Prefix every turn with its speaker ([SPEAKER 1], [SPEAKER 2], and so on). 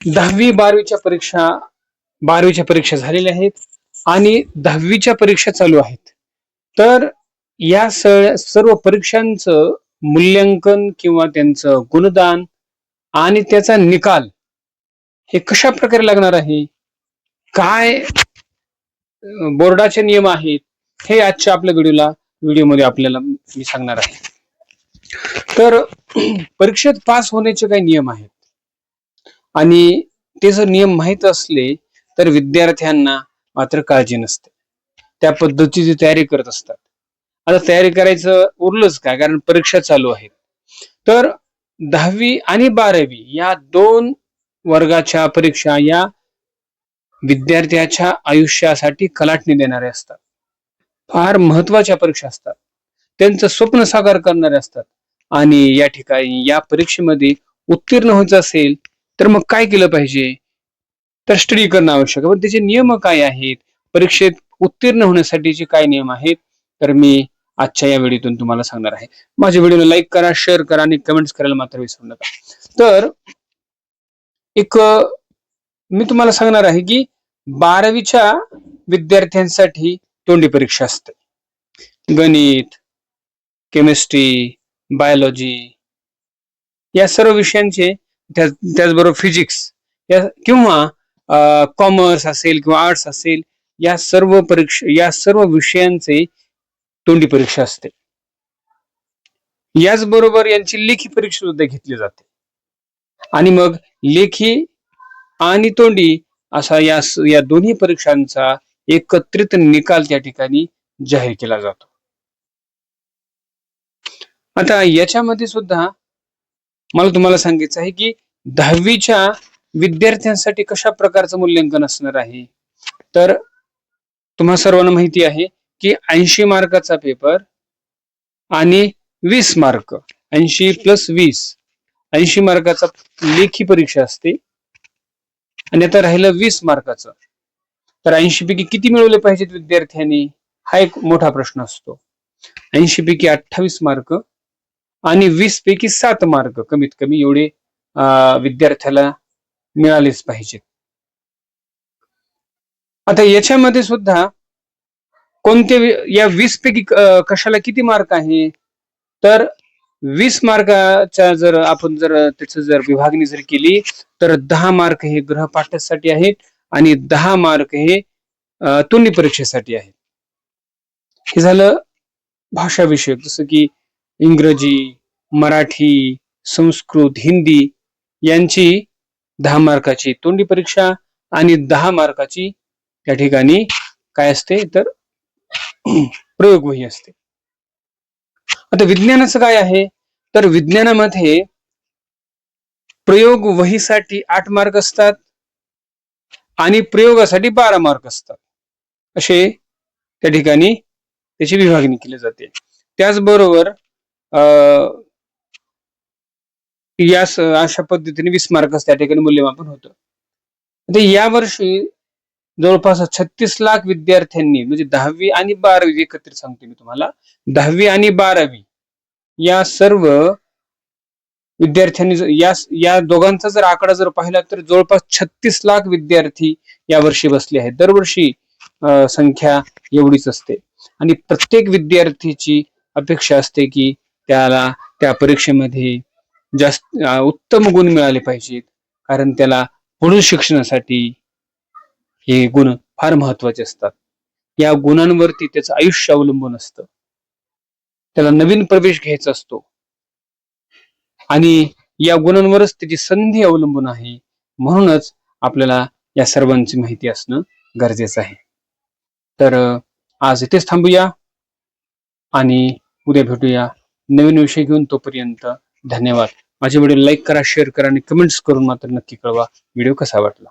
[SPEAKER 1] दहावी बारावीच्या परीक्षा बारावीच्या परीक्षा झालेल्या आहेत आणि दहावीच्या परीक्षा चालू आहेत. तर या सर्व परीक्षांचं मूल्यांकन किंवा त्यांचं गुणदान आणि त्याचा निकाल हे कशा प्रकारे लागणार आहे? काय बोर्डाचे नियम आहेत हे आजच्या आपल्या व्हिडिओला व्हिडिओमध्ये आपल्याला मी सांगणार आहे. तर परीक्षेत पास होण्याचे काही नियम आहेत. आणि ते जर नियम माहीत असले तर विद्यार्थ्यांना मात्र काळजी नसते. त्या पद्धतीची तयारी करत असतात. आता तयारी करायचं उरलंच काय कारण परीक्षा चालू आहेत. तर दहावी आणि बारावी या दोन वर्गाच्या परीक्षा या विद्यार्थ्याच्या आयुष्यासाठी कलाटणी देणारे असतात. फार महत्त्वाच्या परीक्षा असतात. त्यांचं स्वप्न साकार करणारे असतात. आणि या ठिकाणी या परीक्षेमध्ये उत्तीर्ण व्हायचं असेल तर मग काय केलं पाहिजे? तर स्टडी करणं आवश्यक आहे. पण त्याचे नियम काय आहेत? परीक्षेत उत्तीर्ण होण्यासाठीचे काय नियम आहेत? तर मी आजच्या या व्हिडिओतून तुम्हाला सांगणार आहे. माझ्या व्हिडिओला लाईक करा शेअर करा आणि कमेंट्स करायला मात्र विसरू नका. तर एक मी तुम्हाला सांगणार आहे की बारावीच्या विद्यार्थ्यांसाठी तोंडी परीक्षा असते. गणित केमिस्ट्री बायोलॉजी या सर्व विषयांचे त्याचबरोबर फिजिक्स या किंवा कॉमर्स असेल किंवा आर्ट्स असेल या सर्व परीक्षा या सर्व विषयांचे तोंडी परीक्षा असते. याचबरोबर यांची लेखी परीक्षा सुद्धा घेतली जाते. आणि मग लेखी आणि तोंडी असा या या दोन्ही परीक्षांचा एकत्रित निकाल त्या ठिकाणी जाहीर केला जातो. आता याच्यामध्ये सुद्धा मला तुम्हाला सांगायचं आहे की दहावीच्या विद्यार्थ्यांसाठी कशा प्रकारचं मूल्यांकन असणार आहे? तर तुम्हा सर्वांना माहिती आहे की ऐंशी मार्काचा पेपर आणि वीस मार्क ऐंशी प्लस वीस. ऐंशी मार्काचा लेखी परीक्षा असते आणि आता राहिलं वीस मार्काचं. तर ऐंशी पैकी किती मिळवले पाहिजेत विद्यार्थ्यांनी? हा एक मोठा प्रश्न असतो. ऐंशी पैकी अठ्ठावीस मार्क आणि वीस पैकी सात मार्क कमीत कमी एवढे विद्यार्थ्याला मिळालेच पाहिजेत. आता याच्यामध्ये सुद्धा कोणते या वीस पैकी कशाला किती मार्क आहे? तर वीस मार्काच्या जर आपण जर त्याचं जर विभागणी जर केली तर दहा मार्क हे गृहपाठासाठी आहेत आणि दहा मार्क हे अं, तोंडी परीक्षेसाठी आहेत. हे झालं भाषा विषयक जसं की इंग्रजी मराठी संस्कृत हिंदी यांची दहा मार्काची तोंडी परीक्षा आणि दहा मार्काची त्या ठिकाणी काय असते तर प्रयोग वही असते. आता विज्ञानाचं काय आहे? तर विज्ञानामध्ये प्रयोग वहीसाठी आठ मार्क असतात आणि प्रयोगासाठी बारा मार्क असतात. असे त्या ठिकाणी त्याची विभागणी केली जाते. त्याचबरोबर या अशा पद्धतीने वीस मार्कच त्या ठिकाणी मूल्यमापन होतं. या यावर्षी जवळपास छत्तीस लाख विद्यार्थ्यांनी म्हणजे दहावी आणि बारावी एकत्रित सांगते मी तुम्हाला दहावी आणि बारावी या सर्व विद्यार्थ्यांनी या या दोघांचा जर आकडा जर पाहिला तर जवळपास छत्तीस लाख विद्यार्थी यावर्षी बसले आहेत. दरवर्षी संख्या एवढीच असते. आणि प्रत्येक विद्यार्थीची अपेक्षा असते की त्याला त्या परीक्षेमध्ये जास्त उत्तम गुण मिळाले पाहिजेत. कारण त्याला पुढील शिक्षणासाठी हे गुण फार महत्त्वाचे असतात. या गुणांवरती त्याचं आयुष्य अवलंबून असतं. त्याला नवीन प्रवेश घ्यायचा असतो. आणि या गुणांवरच त्याची संधी अवलंबून आहे. म्हणूनच आपल्याला या सर्वांची माहिती असणं गरजेचं आहे. तर आज इथेच थांबूया. आणि उद्या भेटूया. नवीन विषय घेऊन तोपर्यंत धन्यवाद. माझे व्हिडिओ लाईक करा शेअर करा आणि कमेंट्स करून मात्र नक्की कळवा. व्हिडिओ कसा वाटला?